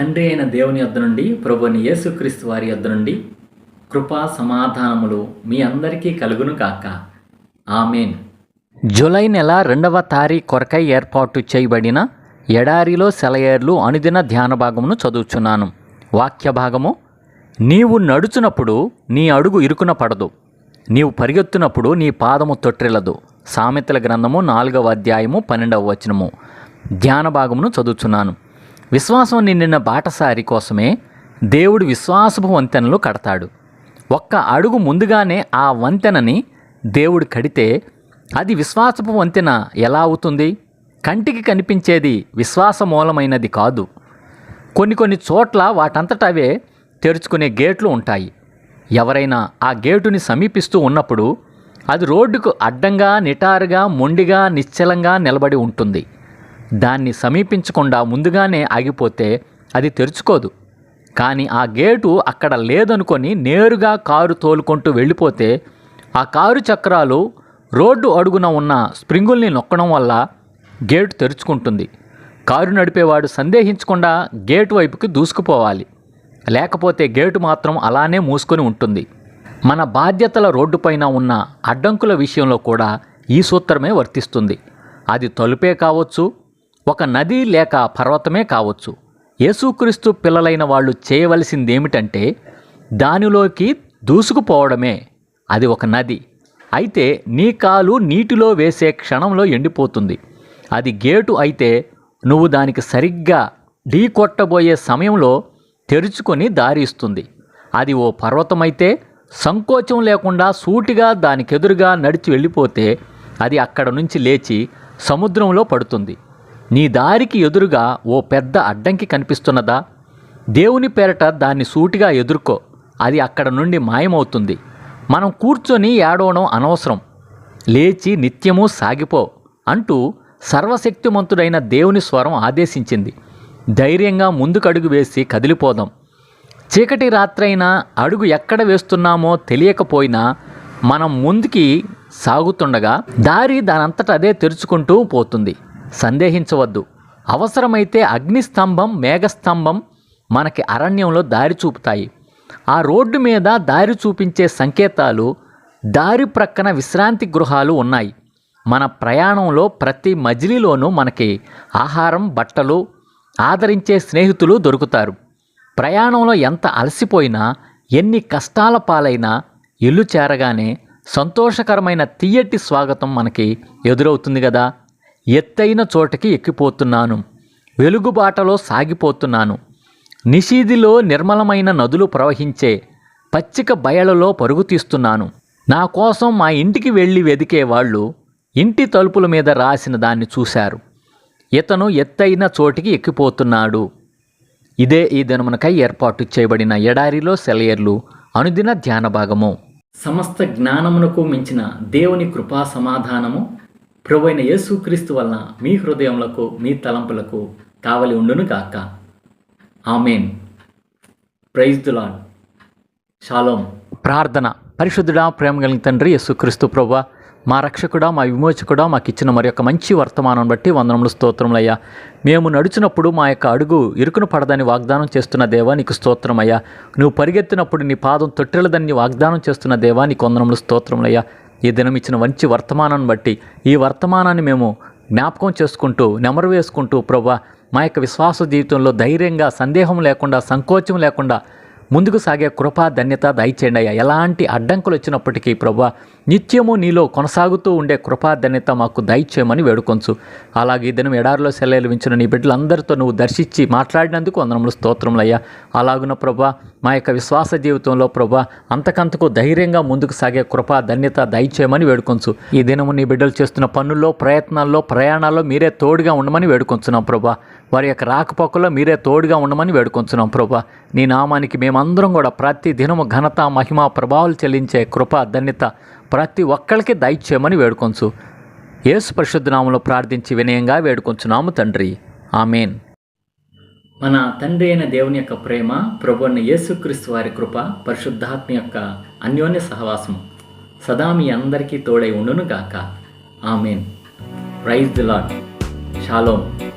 తండ్రి అయిన దేవుని యొద్ద నుండి ప్రభుని యేసుక్రీస్తు వారి యొద్ద నుండి కృపా సమాధానములు మీ అందరికీ కలుగును కాక ఆమెన్. జూలై నెల రెండవ తారీఖు కొరకై ఏర్పాటు చేయబడిన ఎడారిలో సెలయేర్లు అనుదిన ధ్యాన భాగమును చదువుచున్నాను. వాక్య భాగము నీవు నడుచునప్పుడు నీ అడుగు ఇరుకున పడదు. నీవు పరిగెత్తునప్పుడు నీ పాదము తొట్టిల్లదు. సామెతల గ్రంథము నాలుగవ అధ్యాయము పన్నెండవ వచనము. ధ్యాన భాగమును చదువుచున్నాను. విశ్వాసం నిండిన బాటసారి కోసమే దేవుడు విశ్వాసపు వంతెనలు కడతాడు. ఒక్క అడుగు ముందుగానే ఆ వంతెనని దేవుడు కడితే అది విశ్వాసపు వంతెన ఎలా అవుతుంది? కంటికి కనిపించేది విశ్వాస మూలమైనది కాదు. కొన్ని కొన్ని చోట్ల వాటంతటవే తెరుచుకునే గేట్లు ఉంటాయి. ఎవరైనా ఆ గేటుని సమీపిస్తూ ఉన్నప్పుడు అది రోడ్డుకు అడ్డంగా నిటారుగా మొండిగా నిశ్చలంగా నిలబడి ఉంటుంది. దాన్ని సమీపించకుండా ముందుగానే ఆగిపోతే అది తెరుచుకోదు. కానీ ఆ గేటు అక్కడ లేదనుకొని నేరుగా కారు తోలుకుంటూ వెళ్ళిపోతే ఆ కారు చక్రాలు రోడ్డు అడుగున ఉన్న స్ప్రింగుల్ని నొక్కడం వల్ల గేటు తెరుచుకుంటుంది. కారు నడిపేవాడు సందేహించకుండా గేటు వైపుకి దూసుకుపోవాలి. లేకపోతే గేటు మాత్రం అలానే మూసుకొని ఉంటుంది. మన బాధ్యతల రోడ్డుపైన ఉన్న అడ్డంకుల విషయంలో కూడా ఈ సూత్రమే వర్తిస్తుంది. అది తలుపే కావచ్చు ఒక నది లేక పర్వతమే కావచ్చు. యేసుక్రీస్తు పిల్లలైన వాళ్ళు చేయవలసిందేమిటంటే దానిలోకి దూసుకుపోవడమే. అది ఒక నది. అయితే నీ కాలు నీటిలో వేసే క్షణంలో ఎండిపోతుంది. అది గేటు అయితే నువ్వు దానికి సరిగ్గా ఢీ కొట్టబోయే సమయంలో తెరుచుకొని దారి ఇస్తుంది అది ఓ పర్వతమైతే సంకోచం లేకుండా సూటిగా దానికెదురుగా నడిచి వెళ్ళిపోతే అది అక్కడ నుంచి లేచి సముద్రంలో పడుతుంది. నీ దారికి ఎదురుగా ఓ పెద్ద అడ్డంకి కనిపిస్తున్నదా? దేవుని పేరట దాన్ని సూటిగా ఎదుర్కో. అది అక్కడ నుండి మాయమవుతుంది. మనం కూర్చొని ఏడవడం అనవసరం. లేచి నిత్యము సాగిపో అంటూ సర్వశక్తిమంతుడైన దేవుని స్వరం ఆదేశించింది. ధైర్యంగా ముందుకు అడుగు వేసి కదిలిపోదాం. చీకటి రాత్రైనా అడుగు ఎక్కడ వేస్తున్నామో తెలియకపోయినా మనం ముందుకి సాగుతుండగా దారి దానంతట అదే తెరుచుకుంటూ పోతుంది. సందేహించవద్దు. అవసరమైతే అగ్నిస్తంభం మేఘస్తంభం మనకి అరణ్యంలో దారి చూపుతాయి. ఆ రోడ్డు మీద దారి చూపించే సంకేతాలు దారి ప్రక్కన విశ్రాంతి గృహాలు ఉన్నాయి. మన ప్రయాణంలో ప్రతి మజిలీలోనూ మనకి ఆహారం బట్టలు ఆదరించే స్నేహితులు దొరుకుతారు. ప్రయాణంలో ఎంత అలసిపోయినా ఎన్ని కష్టాల పాలైనా ఇల్లు చేరగానే సంతోషకరమైన తీయటి స్వాగతం మనకి ఎదురవుతుంది కదా. ఎత్తైన చోటకి ఎక్కిపోతున్నాను. వెలుగుబాటలో సాగిపోతున్నాను. నిషీదిలో నిర్మలమైన నదులు ప్రవహించే పచ్చిక బయలలో పరుగు తీస్తున్నాను నా కోసం మా ఇంటికి వెళ్ళి వెదికే వాళ్ళు ఇంటి తలుపుల మీద రాసిన దాన్ని చూశారు. ఇతను ఎత్తైన చోటికి ఎక్కిపోతున్నాడు. ఇదే ఈ దినమునకై ఏర్పాటు చేయబడిన ఎడారిలో సెలయర్లు అనుదిన ధ్యాన భాగము సమస్త జ్ఞానమునకు మించిన దేవుని కృపా సమాధానము ప్రభువైన యేసుక్రీస్తు వలన మీ హృదయములకు మీ తలంపులకు కావలి ఉండును గాక. ఆమెన్. ప్రైజ్ దులాడ్ షాలోం. ప్రార్థన. పరిశుద్ధుడా ప్రేమ కలిగిన తండ్రి యేసుక్రీస్తు ప్రభు మా రక్షకుడా మా విమోచకుడా మాకు ఇచ్చిన మరి యొక్క మంచి వర్తమానం బట్టి వందనములు స్తోత్రములయ్యా. మేము నడిచినప్పుడు మా యొక్క అడుగు ఇరుకును పడదని వాగ్దానం చేస్తున్న దేవా నీకు స్తోత్రమయ్యా. నువ్వు పరిగెత్తినప్పుడు నీ పాదం తొట్టెలదని వాగ్దానం చేస్తున్న దేవా నీకు వందనములు స్తోత్రములయ్యా. ఈ దినం ఇచ్చిన మంచి వర్తమానాన్ని బట్టి ఈ వర్తమానాన్ని మేము జ్ఞాపకం చేసుకుంటూ నెమరు వేసుకుంటూ ప్రభా మా యొక్క విశ్వాస జీవితంలో ధైర్యంగా సందేహం లేకుండా సంకోచం లేకుండా ముందుకు సాగే కృపా ధన్యత దయచేయండి అయ్యా. ఎలాంటి అడ్డంకులు వచ్చినప్పటికీ ప్రభా నిత్యము నీలో కొనసాగుతూ ఉండే కృపా ధన్యత మాకు దయచేయమని వేడుకొంచు. అలాగే ఈ దినం ఎడారిలో సెలవులు వించిన నీ బిడ్డలందరితో నువ్వు దర్శించి మాట్లాడినందుకు వందనములు స్తోత్రములయ్యా అలాగున ప్రభా మా యొక్క విశ్వాస జీవితంలో ప్రభా అంతకంతకు ధైర్యంగా ముందుకు సాగే కృపా ధన్యత దయచేయమని వేడుకొంచు. ఈ దినము నీ బిడ్డలు చేస్తున్న పనుల్లో ప్రయత్నాల్లో ప్రయాణాల్లో మీరే తోడుగా ఉండమని వేడుకొంచున్నాం ప్రభా. వారి యొక్క రాకపోకల్లో మీరే తోడుగా ఉండమని వేడుకొంచున్నాం ప్రభా. నీ నామానికి మేమందరం కూడా ప్రతి దినము ఘనత మహిమ ప్రభావాలు చెల్లించే కృప ధన్యత ప్రతి ఒక్కరికి దయచేయమని వేడుకొంచు. యేసు పరిశుద్ధనామంలో ప్రార్థించి వినయంగా వేడుకొంచున్నాము తండ్రి. ఆమెన్. మన తండ్రి అయిన దేవుని యొక్క ప్రేమ ప్రభుని యేసుక్రీస్తు వారి కృప పరిశుద్ధాత్మ యొక్క అన్యోన్య సహవాసం సదా మీ అందరికీ తోడై ఉండును గాక amen. Praise the lord shalom